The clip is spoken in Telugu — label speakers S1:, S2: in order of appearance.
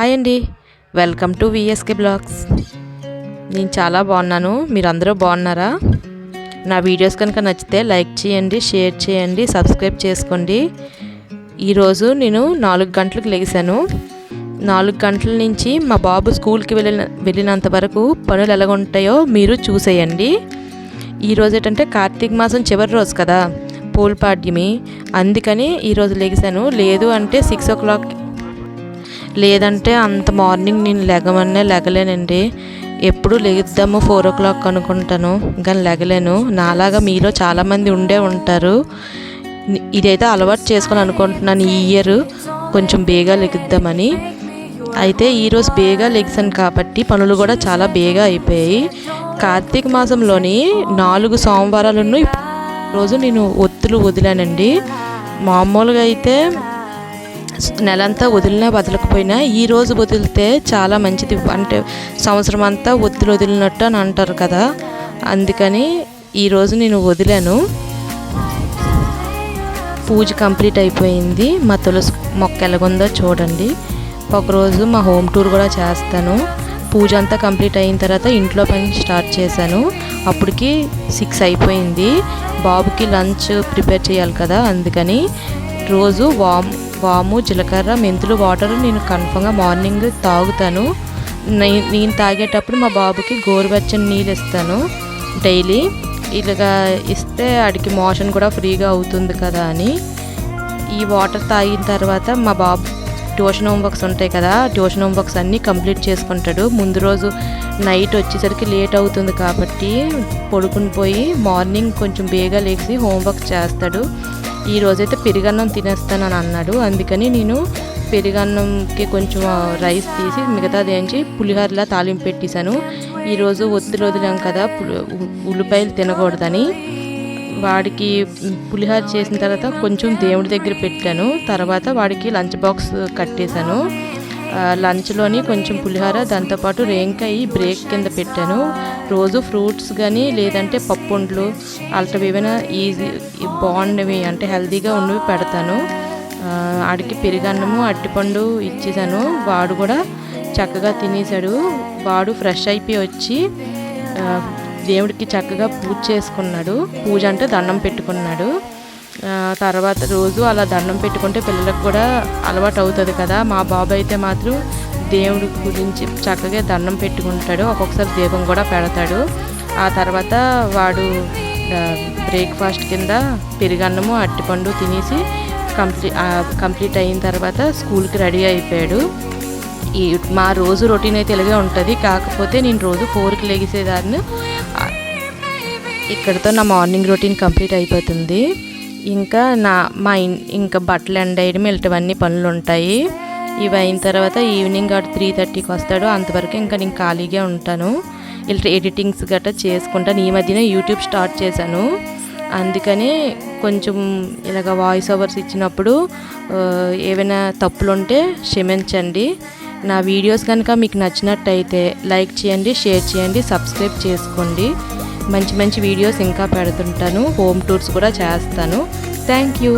S1: హాయ్ అండి. వెల్కమ్ టు విఎస్కే బ్లాగ్స్ నేను చాలా బాగున్నాను. మీరు అందరూ బాగున్నారా? నా వీడియోస్ కనుక నచ్చితే లైక్ చేయండి షేర్ చేయండి సబ్స్క్రైబ్ చేసుకోండి. ఈరోజు నేను నాలుగు గంటలకు లేచాను. నాలుగు గంటల నుంచి మా బాబు స్కూల్కి వెళ్ళిన వెళ్ళినంత వరకు పనులు ఎలా ఉంటాయో మీరు చూసేయండి. ఈరోజు ఏంటంటే కార్తీక మాసం చివరి రోజు కదా పూల్పాడ్యమి అందుకని ఈరోజు లెగిసాను లేదు అంటే సిక్స్ ఓ క్లాక్ లేదంటే అంత మార్నింగ్ నేను లెగమనే లెగలేనండి. ఎప్పుడు లేద్దాము ఫోర్ ఓ క్లాక్ అనుకుంటాను కానీ లెగలేను. నాలాగా మీలో చాలామంది ఉండే ఉంటారు. ఇదైతే అలవాటు చేసుకొని అనుకుంటున్నాను ఈ ఇయర్ కొంచెం బేగా లెగిద్దామని. అయితే ఈరోజు బేగా లెగిసాను కాబట్టి పనులు కూడా చాలా బేగా అయిపోయాయి. కార్తీక మాసంలోని నాలుగు సోమవారాలను రోజు నేను ఒత్తులు వదిలానండి. మామూలుగా అయితే నెలంతా వదిలినా వదలకపోయినా ఈ రోజు వదిలితే చాలా మంచిది. అంటే సంవత్సరం అంతా ఒత్తులు వదిలినట్టు అని అంటారు కదా. అందుకని ఈరోజు నేను వదిలాను. పూజ కంప్లీట్ అయిపోయింది. మా తులసి మొక్క ఎలాగుందో చూడండి. ఒకరోజు మా హోమ్ టూర్ కూడా చేస్తాను. పూజ అంతా కంప్లీట్ అయిన తర్వాత ఇంట్లో పని స్టార్ట్ చేశాను. అప్పటికి సిక్స్ అయిపోయింది. బాబుకి లంచ్ ప్రిపేర్ చేయాలి కదా. అందుకని రోజు వామ్ వాము జీలకర్ర మెంతులు వాటర్ నేను కన్ఫామ్గా మార్నింగ్ తాగుతాను. నేను తాగేటప్పుడు మా బాబుకి గోరువెచ్చని నీళ్ళు ఇస్తాను డైలీ. ఇలాగా ఇస్తే ఆడికి మోషన్ కూడా ఫ్రీగా అవుతుంది కదా అని. ఈ వాటర్ తాగిన తర్వాత మా బాబు ట్యూషన్ హోంవర్క్స్ ఉంటాయి కదా ట్యూషన్ హోంవర్క్స్ అన్నీ కంప్లీట్ చేసుకుంటాడు. ముందు రోజు నైట్ వచ్చేసరికి లేట్ అవుతుంది కాబట్టి పడుకుని పోయి మార్నింగ్ కొంచెం బేగా లేచి హోంవర్క్ చేస్తాడు. ఈరోజైతే రోజైతే పెరుగన్నం తినేస్తానని అన్నాడు. అందుకని నేను పెరుగన్నంకి కొంచెం రైస్ తీసి మిగతాది ఏంచి పులిహోరలా తాలింపు పెట్టేశాను. ఈరోజు ఒత్తిడి వదిలాం కదా ఉల్లిపాయలు తినకూడదని. వాడికి పులిహోర చేసిన తర్వాత కొంచెం దేవుడి దగ్గర పెట్టాను. తర్వాత వాడికి లంచ్ బాక్స్ కట్టేశాను. లంచ్లోని కొంచెం పులిహోర దాంతోపాటు రేంకాయ బ్రేక్ కింద పెట్టాను. రోజు ఫ్రూట్స్ కానీ లేదంటే పప్పుండ్లు అలాంటివి ఏమైనా ఈజీ బాగుండేవి అంటే హెల్తీగా ఉన్నవి పెడతాను. ఆడికి పెరుగన్నము అట్టిపండు ఇచ్చేసాను. వాడు కూడా చక్కగా తినేసాడు వాడు ఫ్రెష్ అయిపోయి వచ్చి దేవుడికి చక్కగా పూజ చేసుకున్నాడు. పూజ అంటే దండం పెట్టుకున్నాడు. తర్వాత రోజు అలా దండం పెట్టుకుంటే పిల్లలకు కూడా అలవాటు అవుతుంది కదా. మా బాబు అయితే మాత్రం దేవుడి గురించి చక్కగా దండం పెట్టుకుంటాడు. ఒక్కొక్కసారి దీపం కూడా పెడతాడు. ఆ తర్వాత వాడు బ్రేక్ఫాస్ట్ కింద పెరుగన్నము అట్టిపండు తినేసి కంప్లీట్ కంప్లీట్ అయిన తర్వాత స్కూల్కి రెడీ అయిపోయాడు. ఈ మా రోజు రొటీన్ అయితే ఇలాగే ఉంటుంది. కాకపోతే నేను రోజు ఫోర్కి లెగిసేదాన్ని. ఇక్కడితో నా మార్నింగ్ రొటీన్ కంప్లీట్ అయిపోతుంది. ఇంకా నా మా ఇంకా బట్టలు ఎండేయడం ఇలాంటివన్నీ పనులు ఉంటాయి. ఇవి అయిన తర్వాత ఈవినింగ్ అటు త్రీ థర్టీకి వస్తాడు. అంతవరకు ఇంకా నేను ఖాళీగా ఉంటాను. ఇలా ఎడిటింగ్స్ గట్రా చేసుకుంటాను. ఈ మధ్యనే యూట్యూబ్ స్టార్ట్ చేశాను. అందుకని కొంచెం ఇలాగ వాయిస్ ఓవర్స్ ఇచ్చినప్పుడు ఏమైనా తప్పులు ఉంటే క్షమించండి. నా వీడియోస్ కనుక మీకు నచ్చినట్టయితే లైక్ చేయండి షేర్ చేయండి సబ్స్క్రైబ్ చేసుకోండి. మంచి మంచి వీడియోస్ ఇంకా పెడుతుంటాను. హోమ్ టూర్స్ కూడా చేస్తాను. Thank you.